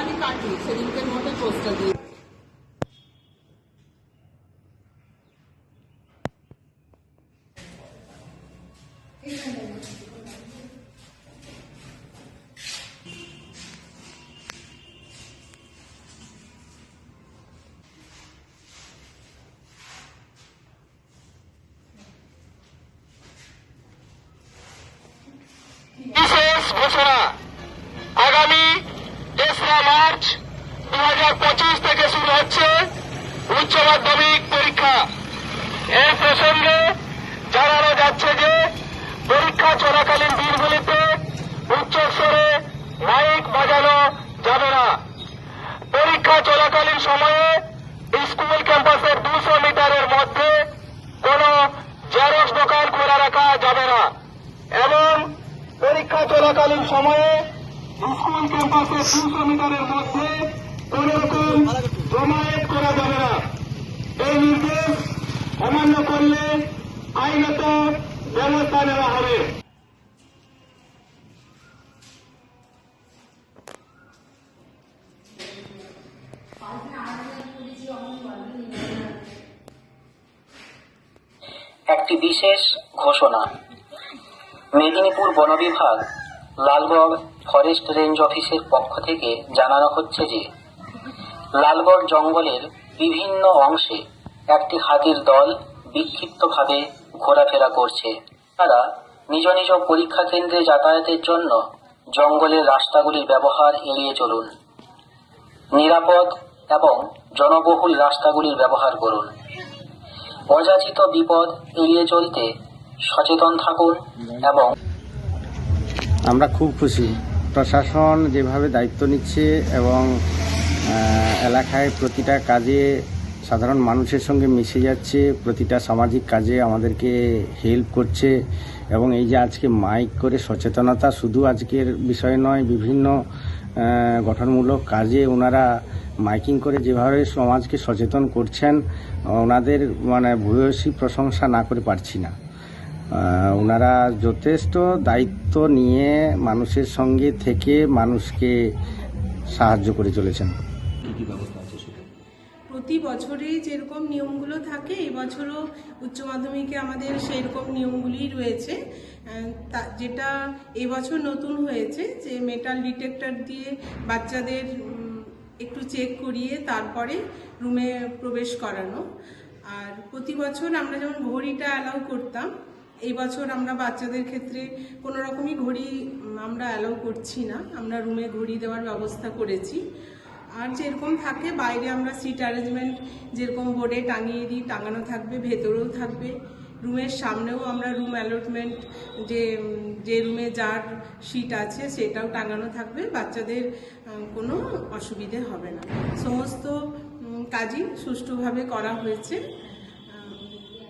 আমি কাটি সেদিনকে মধ্যে পোস্টটা বিশেষ ঘোষণা। আগামী মার্চ দু হাজার পঁচিশ থেকে শুরু হচ্ছে উচ্চ মাধ্যমিক পরীক্ষা। এই প্রসঙ্গে জানানো যাচ্ছে যে, পরীক্ষা চলাকালীন দিনগুলিতে উচ্চস্বরে মাইক বাজানো যাবে না। পরীক্ষা চলাকালীন সময়ে স্কুল ক্যাম্পাসের দুশো মিটারের মধ্যে কোনো জেরক্স দোকান খোলা রাখা যাবে না। এবং পরীক্ষা চলাকালীন সময়ে স্কুল ক্যাম্পাসের দুশো মিটারের মধ্যে কোন রকম জমায়েত করা যাবে না। এই নির্দেশ অমান্য করলে আইনত ব্যবস্থা নেওয়া হবে। একটি বিশেষ ঘোষণা। মেদিনীপুর বন বিভাগ লালগড় ফরেস্ট রেঞ্জ অফিসের পক্ষ থেকে জানানো হচ্ছে যে, লালগড় জঙ্গলের বিভিন্ন অংশে একটি হাতির দল বিক্ষিপ্তভাবে ঘোরাফেরা করছে। তারা নিজ নিজ পরীক্ষা কেন্দ্রে যাতায়াতের জন্য জঙ্গলের রাস্তাগুলির ব্যবহার এড়িয়ে চলুন। নিরাপদ এবং জনবহুল রাস্তাগুলির ব্যবহার করুন। অযাচিত বিপদ এড়িয়ে চলতে সচেতন থাকুন এবং আমরা খুব খুশি। প্রশাসন যেভাবে দায়িত্ব নিচ্ছে এবং এলাকায় প্রতিটা কাজে সাধারণ মানুষের সঙ্গে মিশে যাচ্ছে, প্রতিটা সামাজিক কাজে আমাদেরকে হেল্প করছে এবং এই যে আজকে মাইক করে সচেতনতা শুধু আজকের বিষয় নয়, বিভিন্ন গঠনমূলক কাজে ওনারা মাইকিং করে যেভাবে সমাজকে সচেতন করছেন, ওনাদের মানে ভূয়সী প্রশংসা না করে পারছি না। ওনারা যথেষ্ট দায়িত্ব নিয়ে মানুষের সঙ্গে থেকে মানুষকে সাহায্য করে চলেছেন। প্রতি বছরেই যেরকম নিয়মগুলো থাকে এবছরও বছরও উচ্চ মাধ্যমিকে আমাদের সেই রকম নিয়মগুলি রয়েছে তা- যেটা এবছর নতুন হয়েছে যে মেটাল ডিটেক্টর দিয়ে বাচ্চাদের একটু চেক করিয়ে তারপরে রুমে প্রবেশ করানো। আর প্রতি বছর আমরা যেমন ঘড়িটা অ্যালাউ করতাম এই বছর আমরা বাচ্চাদের ক্ষেত্রে কোনো রকমই ঘড়ি আমরা অ্যালাউ করছি না। আমরা রুমে ঘড়ি দেওয়ার ব্যবস্থা করেছি। আর যেরকম থাকে, বাইরে আমরা সিট অ্যারেঞ্জমেন্ট যেরকম বোর্ডে টাঙিয়ে দিই, টাঙানো থাকবে, ভেতরেও থাকবে। রুমের সামনেও আমরা রুম অ্যালটমেন্ট যে যে রুমে যার সিট আছে, সেটাও টাঙানো থাকবে। বাচ্চাদের কোনো অসুবিধে হবে না। সমস্ত কাজই সুষ্ঠুভাবে করা হয়েছে।